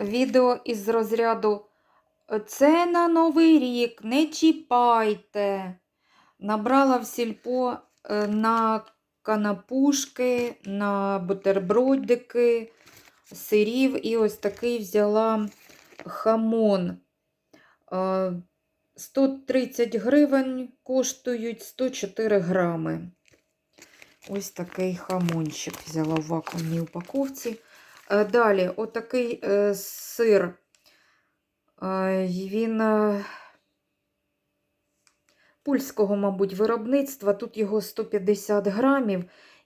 відео із розряду Це на Новий рік, не чіпайте. Набрала в сільпо е, на канапушки, на бутербродики, сирів і ось такий взяла хамон. Е, 130 гривень коштують 104 грами. Ось такий хамончик взяла в вакуумній упаковці. Е, Далі, отакий е, сир. Е, Він польського, мабуть, виробництва. Тут його 150 грамів.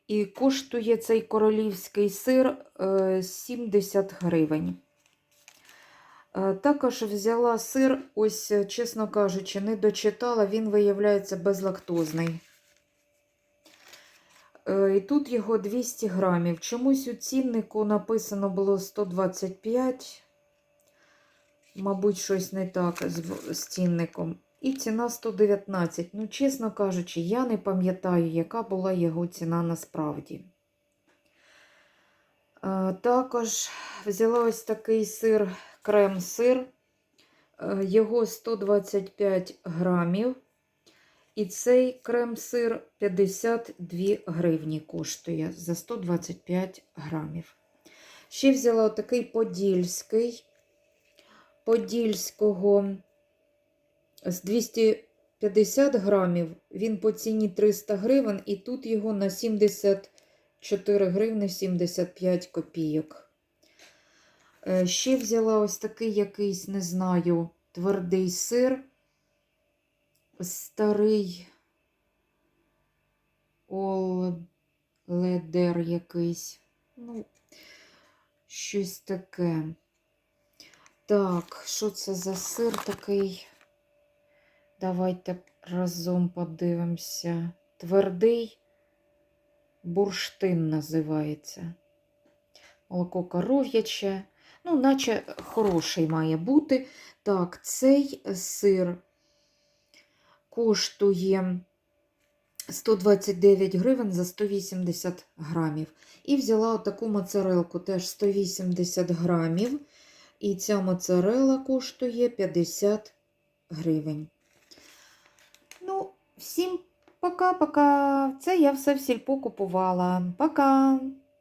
І коштує цей королівський сир е, 70 гривень. Також взяла сир, ось, чесно кажучи, не дочитала, він виявляється безлактозний. Е, І тут його 200 грамів. Чомусь у ціннику написано було 125. Мабуть, щось не так з, цінником. І ціна 119. Ну, чесно кажучи, я не пам'ятаю, яка була його ціна насправді. Е, Також взяла ось такий сир, крем-сир. Е, Його 125 грамів. І цей крем-сир 52 гривні коштує за 125 грамів. Ще взяла отакий подільський. Подільського з 250 грамів. Він по ціні 300 гривень, і тут його на 74 гривни 75 копійок. Е, Ще взяла ось такий якийсь, не знаю, твердий сир. Старий оледер якийсь. Ну, щось таке. Так, що це за сир такий? Давайте разом подивимося. Твердий бурштин називається. Молоко коров'яче. Ну, наче хороший має бути. Так, цей сир коштує 129 гривень за 180 грамів. І взяла отаку моцарелку, теж 180 грамів. І ця моцарела коштує 50 гривень. Ну, всім пока-пока. Це я все в сільпо купувала. Пока!